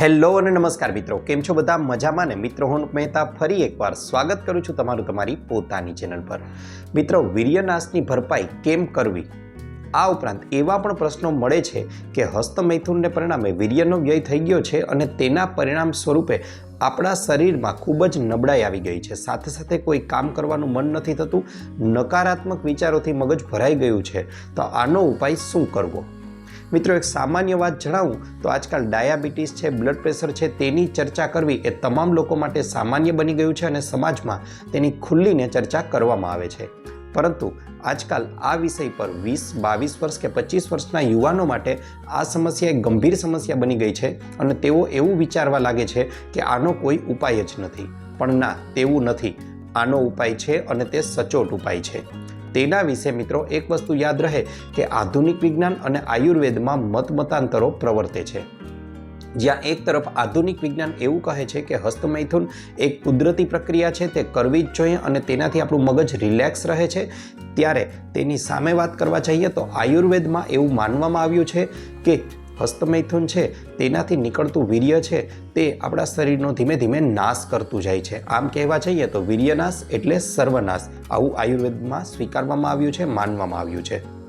Hello અને નમસ્કાર મિત્રો, કેમ છો બધા? મજામાં ને? મિત્રો, હું મહેતા ફરી એકવાર સ્વાગત કરું છું તમારું તમારી પોતાની ચેનલ પર. મિત્રો, વીર્યનાશની ભરપાઈ કેમ કરવી? આ ઉપરાંત એવા પણ પ્રશ્નો મળે છે કે હસ્તમૈથુનને પરિણામે વીર્યનો વ્યય થઈ ગયો છે અને તેના પરિણામ સ્વરૂપે આપણા શરીરમાં ખૂબ જ નબળાઈ આવી ગઈ છે. સાથે સાથે કોઈ કામ કરવાનું મન નથી થતું, નકારાત્મક વિચારોથી મગજ ભરાઈ ગયું છે. તો આનો ઉપાય શું કરવો? મિત્રો, એક સામાન્ય વાત જણાવું, તો આજકાલ ડાયાબિટીસ છે, બ્લડ પ્રેશર છે, તેની ચર્ચા કરવી એ તમામ લોકો માટે સામાન્ય બની ગયું છે અને સમાજમાં તેની ખુલ્લીને ચર્ચા કરવામાં આવે છે. પરંતુ આજકાલ આ વિષય પર વીસ, બાવીસ વર્ષ કે પચીસ વર્ષના યુવાનો માટે આ સમસ્યા એક ગંભીર સમસ્યા બની ગઈ છે અને તેઓ એવું વિચારવા લાગે છે કે આનો કોઈ ઉપાય જ નથી. પણ ના, તેવું નથી. આનો ઉપાય છે અને તે સચોટ ઉપાય છે. તેના વિશે મિત્રો એક વસ્તુ યાદ રહે કે આધુનિક વિજ્ઞાન અને આયુર્વેદમાં મત મતાંતરો પ્રવર્તે છે. જ્યાં એક તરફ આધુનિક વિજ્ઞાન એવું કહે છે કે હસ્તમૈથુન એક કુદરતી પ્રક્રિયા છે, તે કરવી જ જોઈએ અને તેનાથી આપણું મગજ રિલેક્સ રહે છે. ત્યારે તેની સામે વાત કરવા જઈએ તો આયુર્વેદમાં એવું માનવામાં આવ્યું છે કે હસ્તમૈથુન છે, તેનાથી નીકળતું વીર્ય છે, તે આપણા શરીરનો ધીમે ધીમે નાશ કરતું જાય છે. આમ કહેવા જઈએ તો વીર્યનાશ એટલે સર્વનાશ. આવું આયુર્વેદમાં સ્વીકારવામાં આવ્યું છે, માનવામાં આવ્યું છે.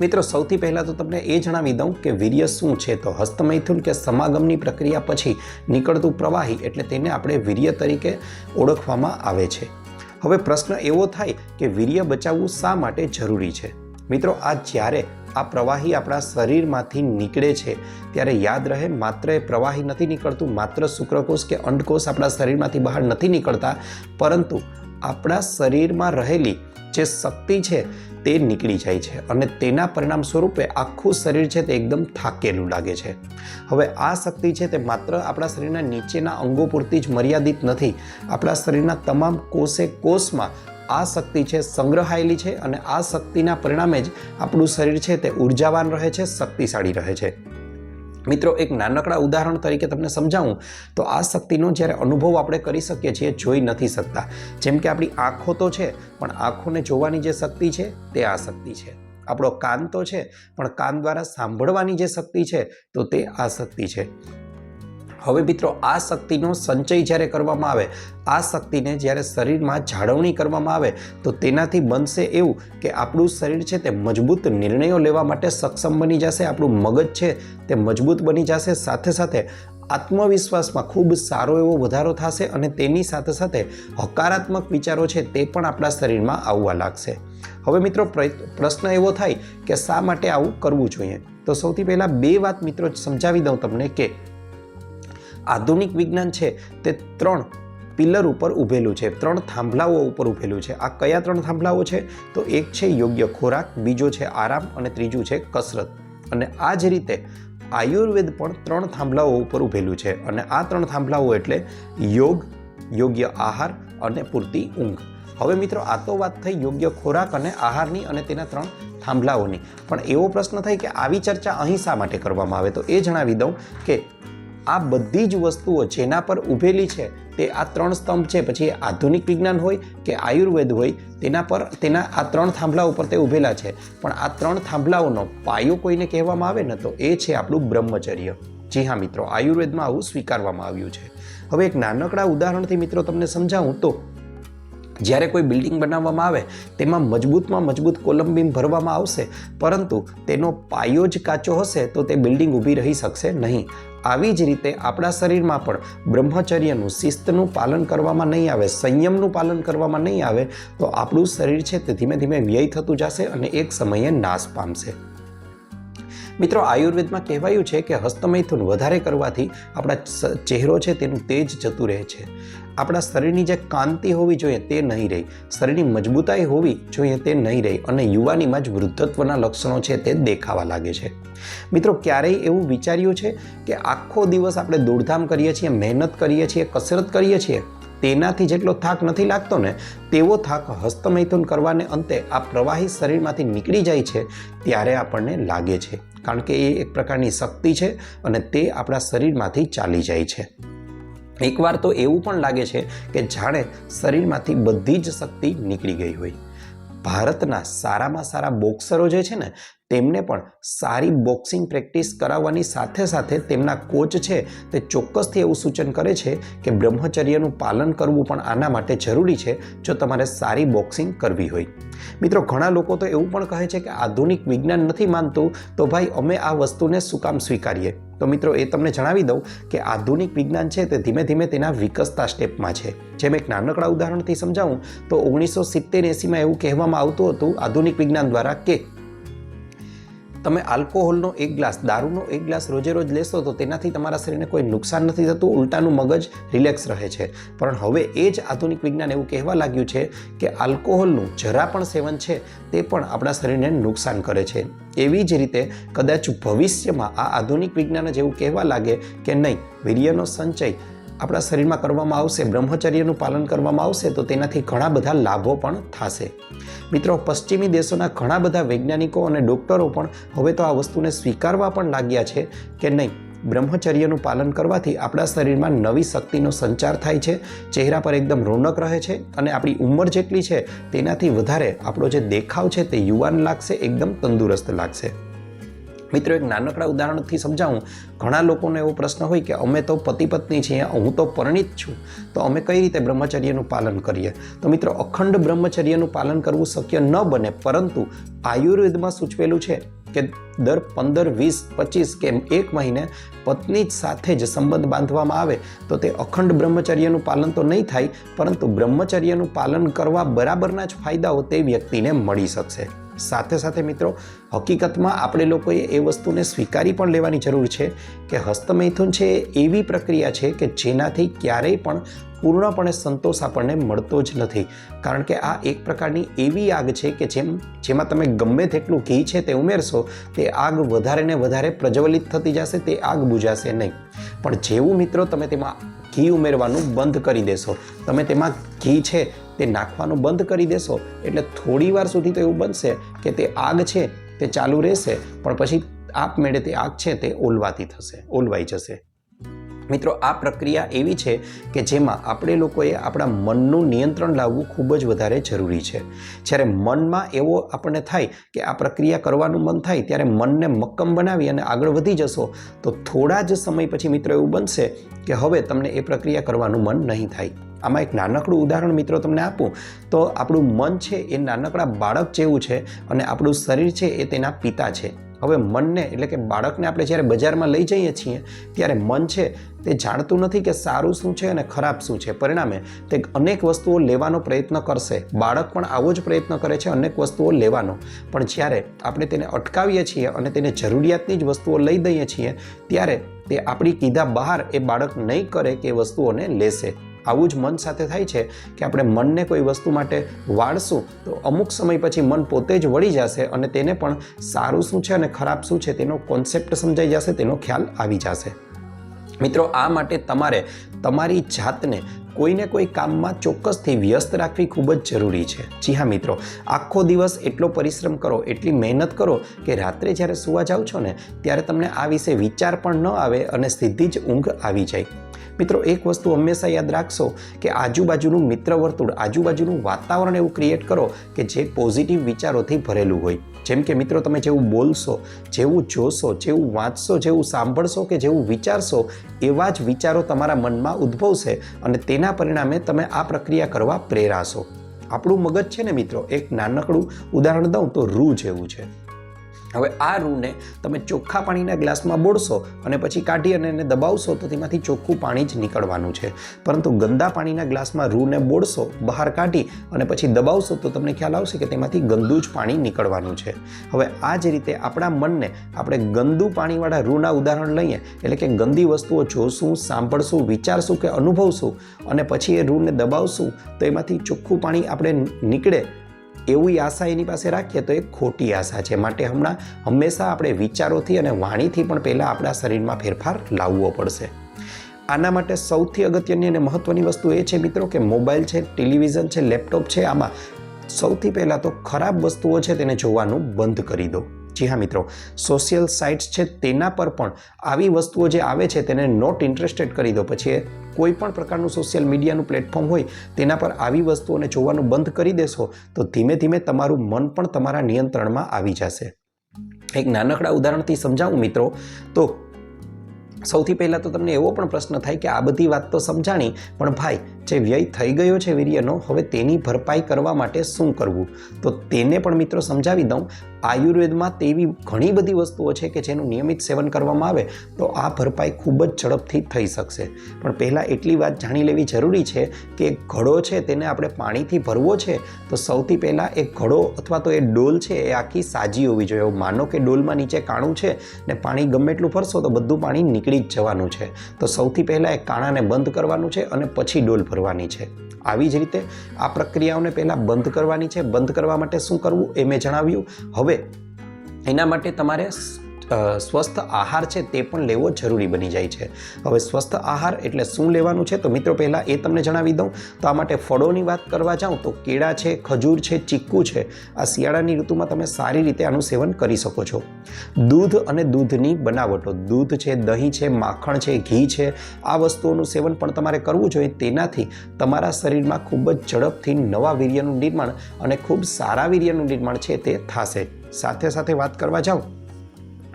મિત્રો, સૌથી પહેલાં તો તમને એ જણાવી દઉં કે વીર્ય શું છે? તો હસ્તમૈથુન કે સમાગમની પ્રક્રિયા પછી નીકળતું પ્રવાહી એટલે તેને આપણે વીર્ય તરીકે ઓળખવામાં આવે છે. હવે પ્રશ્ન એવો થાય કે વીર્ય બચાવવું શા માટે જરૂરી છે? મિત્રો, આ જ્યારે આ પ્રવાહી આપણા શરીરમાંથી નીકળે છે, ત્યારે યાદ રહે માત્ર એ પ્રવાહી નથી નીકળતું, માત્ર શુક્રકોષ કે અંડકોષ આપણા શરીરમાંથી બહાર નથી નીકળતા, પરંતુ આપણા શરીરમાં રહેલી જે શક્તિ છે તે નીકળી જાય છે અને તેના પરિણામ સ્વરૂપે આખું શરીર છે તે એકદમ થાકેલું લાગે છે. હવે આ શક્તિ છે તે માત્ર આપણા શરીરના નીચેના અંગો પૂરતી જ મર્યાદિત નથી. આપણા શરીરના તમામ કોષે કોષમાં આ શક્તિ છે સંગ્રહાયેલી છે અને આ શક્તિના પરિણામે જ આપણું શરીર છે તે ઉર્જાવાન રહે છે, શક્તિશાળી રહે છે. મિત્રો, એક નાનકડા ઉદાહરણ તરીકે તમને સમજાવું તો આ શક્તિનો જ્યારે અનુભવ આપણે કરી શકીએ છીએ, જોઈ નથી શકતા. જેમ કે આપણી આંખો તો છે, પણ આંખોને જોવાની જે શક્તિ છે, તે આ શક્તિ છે. આપણો કાન તો છે, પણ કાન દ્વારા સાંભળવાની જે શક્તિ છે, તો તે આ શક્તિ છે. હવે મિત્રો આ શક્તિનો સંચય જ્યારે કરવામાં આવે, આ શક્તિને જ્યારે શરીરમાં જાળવણી કરવામાં આવે, તો તેનાથી બનશે એવું કે આપણું શરીર છે તે મજબૂત નિર્ણયો લેવા માટે સક્ષમ બની જશે, આપણું મગજ છે તે મજબૂત બની જશે. સાથે સાથે આત્મવિશ્વાસમાં ખૂબ સારો એવો વધારો થશે અને તેની સાથે સાથે હકારાત્મક વિચારો છે તે પણ આપણા શરીરમાં આવવા લાગશે. હવે મિત્રો પ્રશ્ન એવો થાય કે શા માટે આવું કરવું જોઈએ? તો સૌથી પહેલાં બે વાત મિત્રો સમજાવી દઉં તમને કે આધુનિક વિજ્ઞાન છે તે ત્રણ પિલર ઉપર ઊભેલું છે, ત્રણ થાંભલાઓ ઉપર ઊભેલું છે. આ કયા ત્રણ થાંભલાઓ છે? તો એક છે યોગ્ય ખોરાક, બીજો છે આરામ અને ત્રીજું છે કસરત. અને આ જ રીતે આયુર્વેદ પણ ત્રણ થાંભલાઓ ઉપર ઊભેલું છે. અને આ ત્રણ થાંભલાઓ એટલે યોગ, યોગ્ય આહાર અને પૂરતી ઊંઘ. હવે મિત્રો, આ તો વાત થઈ યોગ્ય ખોરાક અને આહારની અને તેના ત્રણ થાંભલાઓની. પણ એવો પ્રશ્ન થાય કે આવી ચર્ચા અહીં શા માટે કરવામાં આવે? તો એ જણાવી દઉં કે આ બધી જ વસ્તુઓ જેના પર ઊભેલી છે, તે આ ત્રણ સ્તંભ છે. પછી આધુનિક વિજ્ઞાન હોય કે આયુર્વેદ હોય, તેના પર, તેના આ ત્રણ થાંભલા ઉપર તે ઊભેલા છે. પણ આ ત્રણ થાંભલાઓનો પાયો કોઈને કહેવામાં આવે ને, તો એ છે આપણું બ્રહ્મચર્ય. જી હા મિત્રો, આયુર્વેદમાં આવું સ્વીકારવામાં આવ્યું છે. હવે એક નાનકડા ઉદાહરણથી મિત્રો તમને સમજાવું તો, જ્યારે કોઈ બિલ્ડિંગ બનાવવામાં આવે, તેમાં મજબૂતમાં મજબૂત કોલમ ભરવામાં આવશે, પરંતુ તેનો પાયો જ કાચો હશે, તો તે બિલ્ડિંગ ઊભી રહી શકશે નહીં. આવી જ રીતે આપણા શરીરમાં પણ બ્રહ્મચર્યનું, શિસ્તનું પાલન કરવામાં નહીં આવે, સંયમનું પાલન કરવામાં નહીં આવે, તો આપણું શરીર છે તે ધીમે ધીમે વ્યય થતું જશે અને એક સમયે નાશ પામશે. મિત્રો, આયુર્વેદમાં કહેવાયું છે કે હસ્તમૈથુન વધારે કરવાથી આપણા ચહેરો છે તેનું તેજ જતું રહે છે. આપણા શરીરની જે કાંતિ હોવી જોઈએ તે નહીં રહી. શરીરની મજબૂતાઈ હોવી જોઈએ તે નહીં રહી અને યુવાનીમાં જ વૃદ્ધત્વના લક્ષણો છે તે દેખાવા લાગે છે. મિત્રો, ક્યારેય એવું વિચાર્યું છે કે આખો દિવસ આપણે દોડધામ કરીએ છીએ, મહેનત કરીએ છીએ, કસરત કરીએ છીએ? તેનાથી જેટલો થાક નથી લાગતો ને, તેવો થાક હસ્તમૈથુન કરવાને અંતે આ પ્રવાહી શરીરમાંથી નીકળી જાય છે ત્યારે આપણને લાગે છે. કારણ કે એ એક પ્રકારની શક્તિ છે અને તે આપણા શરીરમાંથી ચાલી જાય છે. એકવાર તો એવું પણ લાગે છે કે જાણે શરીરમાંથી બધી જ શક્તિ નીકળી ગઈ હોય. ભારતના સારામાં સારા બોક્સરો જે છે ને તેમને પણ સારી બોક્સિંગ પ્રેક્ટિસ કરાવવાની સાથે સાથે તેમના કોચ છે તે ચોક્કસથી એવું સૂચન કરે છે કે બ્રહ્મચર્યનું પાલન કરવું પણ આના માટે જરૂરી છે જો તમારે સારી બોક્સિંગ કરવી હોય. મિત્રો, ઘણા લોકો તો એવું પણ કહે છે કે આધુનિક વિજ્ઞાન નથી માનતું, તો ભાઈ અમે આ વસ્તુને શું કામ સ્વીકારીએ? તો મિત્રો, એ તમને જણાવી દઉં કે આધુનિક વિજ્ઞાન છે તે ધીમે ધીમે તેના વિકસતા સ્ટેપમાં છે. જેમ એક નાનકડા ઉદાહરણથી સમજાવું, તો ઓગણીસો સિત્તેર એંસીમાં એવું કહેવામાં આવતું હતું, આધુનિક વિજ્ઞાન દ્વારા કે તમે આલ્કોહોલનો એક ગ્લાસ, દારૂનો એક ગ્લાસ રોજે રોજ લેશો તો તેનાથી તમારા શરીરને કોઈ નુકસાન નથી થતું, ઉલટાનું મગજ રિલેક્સ રહે છે. પણ હવે એ જ આધુનિક વિજ્ઞાન એવું કહેવા લાગ્યું છે કે આલ્કોહોલનું જરા પણ સેવન છે તે પણ આપણા શરીરને નુકસાન કરે છે. એવી જ રીતે કદાચ ભવિષ્યમાં આ આધુનિક વિજ્ઞાન જ એવું કહેવા લાગે કે નહીં, વીર્યનો સંચય આપણા શરીરમાં કરવામાં આવશે, બ્રહ્મચર્યનું પાલન કરવામાં આવશે, તો તેનાથી ઘણા બધા લાભો પણ થશે. મિત્રો, પશ્ચિમી દેશોના ઘણા બધા વૈજ્ઞાનિકો અને ડૉક્ટરો પણ હવે તો આ વસ્તુને સ્વીકારવા પણ લાગ્યા છે કે નહીં. બ્રહ્મચર્યનું પાલન કરવાથી આપણા શરીરમાં નવી શક્તિનો સંચાર થાય છે, ચહેરા પર એકદમ રોનક રહે છે અને આપણી ઉંમર જેટલી છે તેનાથી વધારે આપણો જે દેખાવ છે તે યુવાન લાગશે, એકદમ તંદુરસ્ત લાગશે. મિત્રો, એક નાનકડા ઉદાહરણથી સમજાવું. ઘણા લોકોને એવો પ્રશ્ન હોય કે, અમે તો પતિ પત્ની છીએ, હું તો પરણિત છું. તો અમે કઈ રીતે બ્રહ્મચર્યનું પાલન કરીએ? તો મિત્રો, અખંડ બ્રહ્મચર્યનું પાલન કરવું શક્ય ન બને, પરંતુ આયુર્વેદમાં સૂચવેલું છે કે દર પંદર, વીસ, પચીસ કે એક મહિને પત્ની જ સાથે જ સંબંધ બાંધવામાં આવે. તો તે અખંડ બ્રહ્મચર્યનું પાલન તો નહીં થાય, પરંતુ બ્રહ્મચર્યનું પાલન કરવા બરાબરના જ ફાયદાઓ તે વ્યક્તિને મળી શકશે. સાથે સાથે મિત્રો, હકીકતમાં આપણે લોકોએ એ વસ્તુને સ્વીકારી પણ લેવાની જરૂર છે કે હસ્તમૈથુન છે એવી પ્રક્રિયા છે કે જેનાથી ક્યારેય પણ પૂર્ણપણે સંતોષ આપણને મળતો જ નથી. કારણ કે આ એક પ્રકારની એવી આગ છે કે જેમ, જેમાં તમે ગમે તેટલું ઘી છે તે ઉમેરશો, તે આગ વધારે ને વધારે પ્રજ્વલિત થતી જશે, તે આગ બુજાશે નહીં. પણ જેવું મિત્રો તમે તેમાં ઘી ઉમેરવાનું બંધ કરી દેશો, તમે તેમાં ઘી છે તે નાખવાનું બંધ કરી દેશો. એટલે થોડી વાર સુધી તો એવું બનશે કે તે આગ છે, તે ચાલુ રહેશે, પણ પછી આપમેળે તે આગ છે તે ઓલવાતી થશે, ઓલવાઈ જશે. મિત્રો, આ પ્રક્રિયા એવી છે કે જેમાં આપણે લોકોએ આપણા મનનું નિયંત્રણ લાવવું ખૂબ જ વધારે જરૂરી છે. જ્યારે મનમાં એવો આપણને થાય કે આ પ્રક્રિયા કરવાનું મન થાય, ત્યારે મનને મક્કમ બનાવી અને આગળ વધી જશો, તો થોડા જ સમય પછી મિત્રો એવું બનશે કે હવે તમને એ પ્રક્રિયા કરવાનું મન નહીં થાય. આમાં એક નાનકડું ઉદાહરણ મિત્રો તમને આપું. તો આપણું મન છે એ નાનકડા બાળક જેવું છે અને આપણું શરીર છે એ તેના પિતા છે. હવે મનને એટલે કે બાળકને આપણે જ્યારે બજારમાં લઈ જઈએ છીએ, ત્યારે મન છે તે જાણતું નથી કે સારું શું છે અને ખરાબ શું છે. પરિણામે તે અનેક વસ્તુઓ લેવાનો પ્રયત્ન કરશે. બાળક પણ આવો જ પ્રયત્ન કરે છે અનેક વસ્તુઓ લેવાનો. પણ જ્યારે આપણે તેને અટકાવીએ છીએ અને તેને જરૂરિયાતની જ વસ્તુઓ લઈ દઈએ છીએ, ત્યારે તે આપણી કીધા બહાર એ બાળક નહીં કરે કે વસ્તુઓને લેશે. આવું જ મન સાથે થાય છે કે આપણે મનને કોઈ વસ્તુ માટે વાળશું, તો અમુક સમય પછી મન પોતે જ વળી જશે અને તેને પણ સારું શું છે અને ખરાબ શું છે તેનો કોન્સેપ્ટ સમજાઈ જશે, તેનો ખ્યાલ આવી જશે. મિત્રો, આ માટે તમારે તમારી જાતને કોઈને કોઈ કામમાં ચોક્કસથી વ્યસ્ત રાખવી ખૂબ જ જરૂરી છે. જી હા, મિત્રો. આખો દિવસ એટલો પરિશ્રમ કરો, એટલી મહેનત કરો કે રાત્રે જ્યારે સુવા જાઓ છો ને, ત્યારે તમને આ વિશે વિચાર પણ ન આવે અને સીધી જ ઊંઘ આવી જાય. મિત્રો, એક વસ્તુ હંમેશા યાદ રાખશો કે આજુબાજુનું મિત્ર વર્તુળ, આજુબાજુનું વાતાવરણ એવું ક્રિએટ કરો કે જે પોઝિટિવ વિચારોથી ભરેલું હોય. જેમ કે મિત્રો, તમે જેવું બોલશો, જેવું જોશો, જેવું વાંચશો, જેવું સાંભળશો કે જેવું વિચારશો, એવા જ વિચારો તમારા મનમાં ઉદ્ભવશે અને તેના પરિણામે તમે આ પ્રક્રિયા કરવા પ્રેરાશો. આપણું મગજ છે ને મિત્રો, એક નાનકડું ઉદાહરણ દઉં તો રૂ જેવું છે. હવે આ રૂને તમે ચોખ્ખા પાણીના ગ્લાસમાં બોળશો અને પછી કાઢી અને એને દબાવશો તો તેમાંથી ચોખ્ખું પાણી જ નીકળવાનું છે. પરંતુ ગંદા પાણીના ગ્લાસમાં રૂને બોળશો, બહાર કાઢી અને પછી દબાવશો તો તમને ખ્યાલ આવશે કે તેમાંથી ગંદુ જ પાણી નીકળવાનું છે. હવે આ જ રીતે આપણા મનને આપણે ગંદુ પાણીવાળા રૂના ઉદાહરણ લઈએ એટલે કે ગંદી વસ્તુઓ જોશું, સાંભળશું, વિચારશું કે અનુભવશું અને પછી એ રૂને દબાવશું તો એમાંથી ચોખ્ખું પાણી આપણે નીકળે એવી આશા એની પાસે રાખીએ તો એ ખોટી આશા છે. માટે હમણાં હંમેશા આપણે વિચારોથી અને વાણીથી પણ પહેલાં આપણા શરીરમાં ફેરફાર લાવવો પડશે. આના માટે સૌથી અગત્યની અને મહત્ત્વની વસ્તુ એ છે મિત્રો કે મોબાઈલ છે, ટેલિવિઝન છે, લેપટોપ છે, આમાં સૌથી પહેલાં તો ખરાબ વસ્તુઓ છે તેને જોવાનું બંધ કરી દો. જી હા મિત્રો સોશિયલ સાઇટ્સ છે તેના પર પણ આવી વસ્તુઓ જે આવે છે તેને નોટ ઇન્ટરેસ્ટેડ કરી દો. પછી કોઈ પણ પ્રકારનું સોશિયલ મીડિયાનું પ્લેટફોર્મ હોય તેના પર આવી વસ્તુઓને જોવાનું બંધ કરી દેશો, તો ધીમે ધીમે તમારું મન પણ તમારા નિયંત્રણમાં આવી જશે. એક નાનકડા ઉદાહરણથી સમજાવું મિત્રો, તો સૌથી પહેલાં તો તમને એવો પણ પ્રશ્ન થાય કે આ બધી વાત તો સમજાણી, પણ ભાઈ જે વ્યય થઈ ગયો છે વીર્યનો, હવે તેની ભરપાઈ કરવા માટે શું કરવું? તો તેને પણ મિત્રો સમજાવી દઉં. આયુર્વેદમાં તેવી ઘણી બધી વસ્તુઓ છે કે જેનું નિયમિત સેવન કરવામાં આવે, તો આ ભરપાઈ ખૂબ જ ઝડપથી થઈ શકશે. પણ પહેલાં એટલી વાત જાણી લેવી જરૂરી છે કે ઘડો છે તેને આપણે પાણીથી ભરવો છે, તો સૌથી પહેલાં એ ઘડો અથવા તો એ ડોલ છે એ આખી સાજી હોવી જોઈએ. માનો કે ડોલમાં નીચે કાણું છે ને પાણી ગમે એટલું ભરશો તો બધું પાણી નીકળી જ જવાનું છે. તો સૌથી પહેલાં એ કાણાને બંધ કરવાનું છે અને પછી ડોલ ભરવાની છે. આવી જ રીતે આ પ્રક્રિયાઓને પહેલાં બંધ કરવાની છે. બંધ કરવા માટે શું કરવું એ મેં જણાવ્યું. હવે એના માટે તમારે સ્વસ્થ આહાર છે તે પણ લેવો જરૂરી બની જાય છે. હવે સ્વસ્થ આહાર એટલે શું લેવાનું છે? તો મિત્રો, પહેલાં એ તમને જણાવી દઉં. તો આ માટે ફળોની વાત કરવા જાઉં તો કેળા છે, ખજૂર છે, ચીક્કુ છે. આ શિયાળાની ઋતુમાં તમે સારી રીતે આનું સેવન કરી શકો છો. દૂધ અને દૂધની બનાવટો. દૂધ છે, દહીં છે, માખણ છે, ઘી છે. આ વસ્તુઓનું સેવન પણ તમારે કરવું જોઈએ. તેનાથી તમારા શરીરમાં ખૂબ જ ઝડપથી નવા વીર્યનું નિર્માણ અને ખૂબ સારા વીર્યનું નિર્માણ છે તે થશે. સાથે સાથે વાત કરવા જાઉં.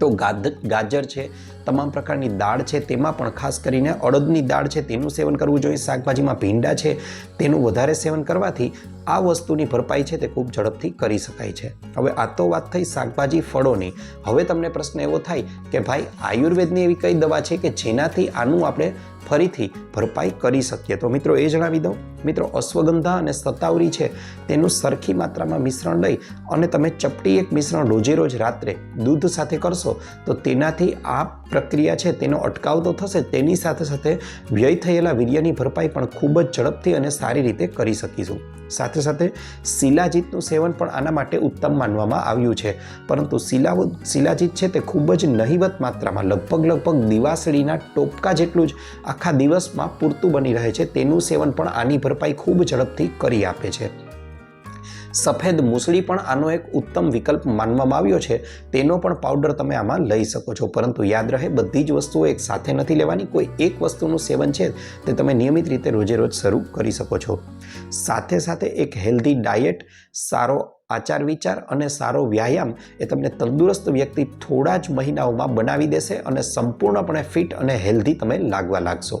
તો ગાદ, ગાજર છે, તમામ પ્રકારની દાળ છે, તેમાં પણ ખાસ કરીને અડદની દાળ છે, તેનું સેવન કરવું જોઈએ, શાકભાજીમાં ભીંડા છે, તેનું વધારે સેવન કરવાથી આ વસ્તુની ભરપાઈ છે તે ખૂબ ઝડપથી કરી શકાય છે. હવે આ તો વાત થઈ શાકભાજી ફળોની. હવે તમને પ્રશ્ન એવો થાય કે ભાઈ આયુર્વેદની એવી કઈ દવા છે કે જેનાથી આનું આપણે ફરીથી ભરપાઈ કરી શકીએ. તો મિત્રો એ જણાવી દઉં. મિત્રો, અશ્વગંધા અને સતાવરી છે, તેનું સરખી માત્રામાં મિશ્રણ લઈ અને તમે ચપટી એક મિશ્રણ રોજે રોજ રાત્રે દૂધ સાથે કરશો, તો તેનાથી આ પ્રક્રિયા છે તેનો અટકાવ તો થશે, તેની સાથે સાથે વ્યય થયેલા વીર્યની ભરપાઈ પણ ખૂબ જ ઝડપથી અને સારી રીતે કરી શકીશું. સાથે સાથે શિલાજીતનું સેવન પણ આના માટે ઉત્તમ માનવામાં આવ્યું છે. પરંતુ શિલા શિલાજીત છે તે ખૂબ જ નહિવત માત્રામાં, લગભગ લગભગ દિવાસળીના ટોપકા જેટલું જ આખા દિવસમાં પૂરતું બની રહે છે. તેનું સેવન પણ આની ભરપાઈ ખૂબ ઝડપથી કરી આપે છે. સફેદ મૂસળી પણ આનો એક ઉત્તમ વિકલ્પ માનવામાં આવ્યો છે. તેનો પણ પાવડર તમે આમાં લઈ શકો છો. પરંતુ યાદ રહે, બધી જ વસ્તુઓ એક સાથે નથી લેવાની. કોઈ એક વસ્તુનું સેવન છે તે તમે નિયમિત રીતે રોજે રોજ શરૂ કરી શકો છો. સાથે સાથે એક હેલ્ધી ડાયટ સારો આચાર વિચાર અને સારો વ્યાયામ એ તમને તંદુરસ્ત વ્યક્તિ થોડા જ મહિનાઓમાં બનાવી દેશે અને સંપૂર્ણપણે ફિટ અને હેલ્ધી તમે લાગવા લાગશો.